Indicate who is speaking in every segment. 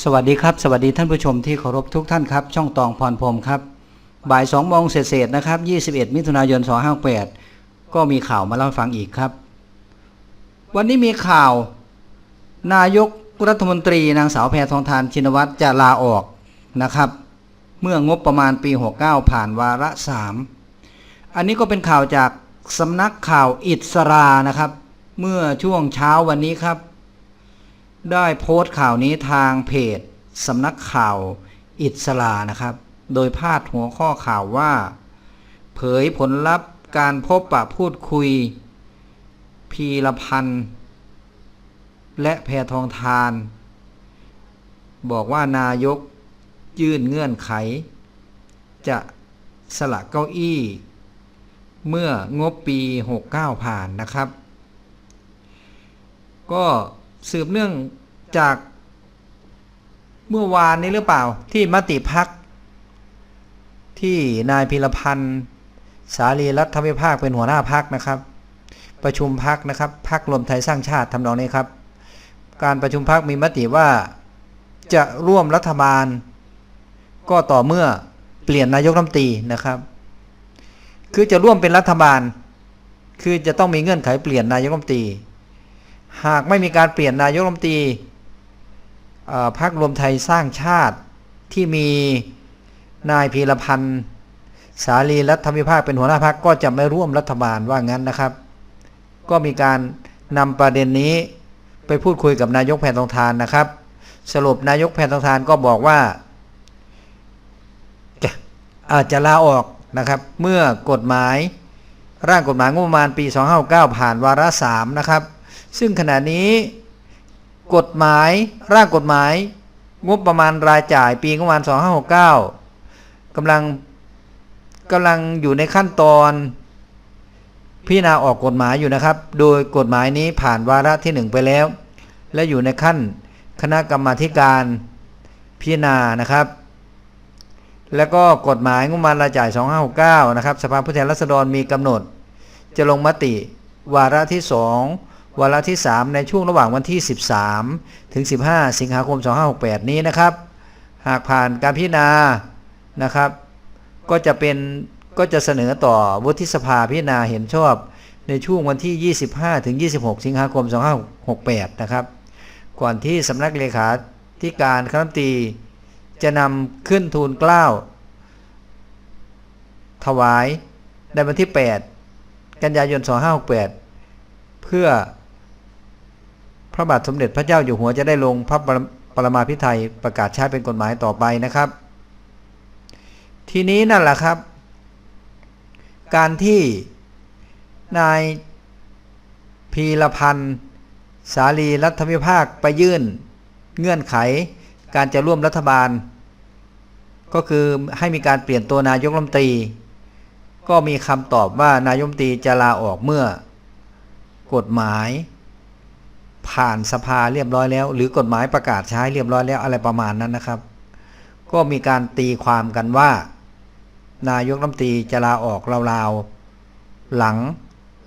Speaker 1: สวัสดีครับ สวัสดีท่านผู้ชมที่เคารพทุกท่านครับ ช่องตองพรพรมครับ บ่าย2โมงเศษนะครับ 21 มิถุนายน 258 ก็มีข่าวมาเล่าฟังอีกครับ วันนี้มีข่าว นายกรัฐมนตรีนางสาวแพทองทานชินวัตรจะลาออกนะครับ เมื่องบประมาณปี 69 ผ่านวาระ 3 อันนี้ก็เป็นข่าวจากสำนักข่าวอิสรานะครับ เมื่อช่วงเช้าวันนี้ครับ ได้โพสต์ข่าวนี้ทางเพจสำนักข่าวอิสลานะครับ โดยพาดหัวข้อข่าวว่า เผยผลลัพธ์การพบปะพูดคุย พีรพันธ์และแพทองทาน บอกว่านายกยื่นเงื่อนไข จะสละเก้าอี้ เมื่องบปี 69 ผ่านนะครับ ก็ สืบเนื่องจากเมื่อวานนี้หรือเปล่า ที่มติพักที่นายพิรพันธ์สารีรัฐวิภาคเป็นหัวหน้าพักนะครับ ประชุมพักนะครับพักรวมไทยสร้างชาติทำนองนี้ครับ การประชุมพักมีมติว่าจะร่วมรัฐบาล ก็ต่อเมื่อเปลี่ยนนายกรัฐมนตรีนะครับ คือจะร่วมเป็นรัฐบาล คือจะต้องมีเงื่อนไขเปลี่ยนนายกรัฐมนตรี หากไม่มีการเปลี่ยนนายกรัฐมนตรีพรรครวมไทยสร้างชาติที่มีนายพีรพันธ์สารีรัฐวิภาคเป็นหัวหน้าพรรคก็จะไม่ร่วมรัฐบาลว่างั้นนะครับ ก็มีการนำประเด็นนี้ไปพูดคุยกับนายกแพทองทานนะครับ สรุปนายกแพทองทานก็บอกว่าจะอาจจะลาออกนะครับ เมื่อกฎหมายร่างกฎหมายงบประมาณปี 259 ผ่านวาระ3นะครับ ซึ่งขณะนี้ กฎหมายร่างกฎหมาย งบประมาณรายจ่ายปีงบประมาณ 2569กำลังกำลังอยู่ในขั้นตอนพิจารณาออกกฎหมายอยู่นะครับ โดยกฎหมายนี้ผ่านวาระที่ 1 ไปแล้ว และอยู่ในขั้นคณะกรรมาการพิจารณานะครับ แล้วก็กฎหมายงบประมาณรายจ่าย 2569 นะครับ สภาผู้แทนราษฎรมีกำหนด จะลงมติวาระที่ 2 วาระที่ 3 ในช่วงระหว่างวันที่ 13 ถึง 15 สิงหาคม 2568 นี้นะครับ หากผ่านการพิจารณานะครับ ก็จะเป็นก็จะเสนอต่อวุฒิสภาพิจารณาเห็นชอบในช่วงวันที่ 25 ถึง 26 สิงหาคม 2568 นะครับ ก่อนที่สำนักเลขาธิการคณะรัฐมนตรีจะนำขึ้นทูลเกล้า ถวายในวันที่ 8 กันยายน 2568 เพื่อ พระบาทสมเด็จพระเจ้าอยู่หัวจะได้ลงพระปรมาภิไธยประกาศใช้เป็นกฎหมายต่อไปนะครับ ทีนี้นั่นแหละครับ การที่นายพีรพันธ์สาลีรัฐวิภาคไปยื่นเงื่อนไขการจะร่วมรัฐบาล ก็คือให้มีการเปลี่ยนตัวนายกรัฐมนตรี ก็มีคำตอบว่านายกรัฐมนตรีจะลาออกเมื่อกฎหมาย ผ่านสภาเรียบร้อยแล้ว หรือกฎหมายประกาศใช้เรียบร้อยแล้วอะไรประมาณนั้นนะครับ ก็มีการตีความกันว่า นายกรัฐมนตรีจะลาออกราวๆหลัง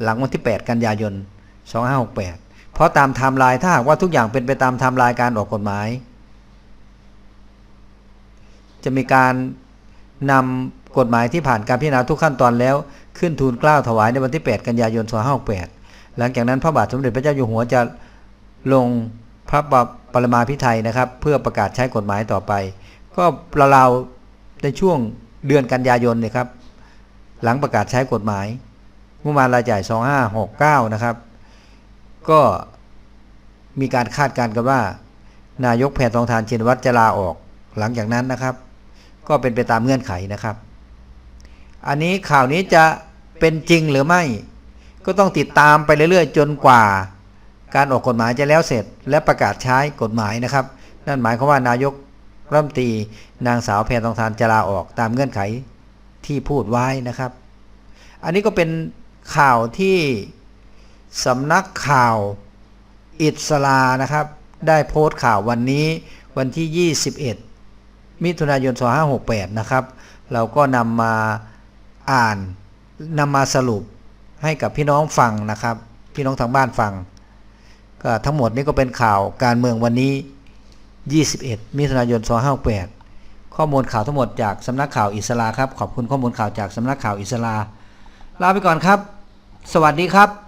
Speaker 1: หลังวันที่ 8 กันยายน 2568 เพราะตามไทม์ไลน์ถ้าหากว่าทุกอย่างเป็นไปตามไทม์ไลน์การออกกฎหมาย จะมีการนำกฎหมายที่ผ่านการพิจารณาทุกขั้นตอนแล้วขึ้นทูลเกล้าถวายในวันที่ 8 กันยายน 2568 หลังจากนั้นพระบาทสมเด็จพระเจ้าอยู่หัวจะ ลงพระปรมาภิไธยนะครับ เพื่อประกาศใช้กฎหมายต่อไป ก็ราวๆในช่วงเดือนกันยายนเนี่ยครับ หลังประกาศใช้กฎหมายงบประมาณรายจ่าย 2569 นะครับ ก็มีการคาดการณ์กันว่า นายกแพทองทานชินวัตรจะลาออกหลังจากนั้นนะครับ ก็เป็นไปตามเงื่อนไขนะครับ อันนี้ข่าวนี้จะเป็นจริงหรือไม่ ก็ต้องติดตามไปเรื่อยๆ จนกว่า การออกกฎหมายจะแล้วเสร็จและประกาศใช้กฎหมายนะครับ นั่นหมายความว่านายกรัฐมนตรีนางสาวแพทองทานจะลาออกตามเงื่อนไขที่พูดไว้นะครับ อันนี้ก็เป็นข่าวที่สำนักข่าวอิสลานะครับ ได้โพสต์ข่าววันนี้วันที่ 21 มิถุนายน 2568 นะครับ เราก็นำมาอ่านนำมาสรุปให้กับพี่น้องฟังนะครับ พี่น้องทางบ้านฟัง ก็ทั้งหมดนี้ก็เป็นข่าวการเมืองวันนี้ 21 มิถุนายน 2568 ข้อมูลข่าวทั้งหมดจากสำนักข่าวอิสราครับ ขอบคุณข้อมูลข่าวจากสำนักข่าวอิสราลาไปก่อนครับ สวัสดีครับ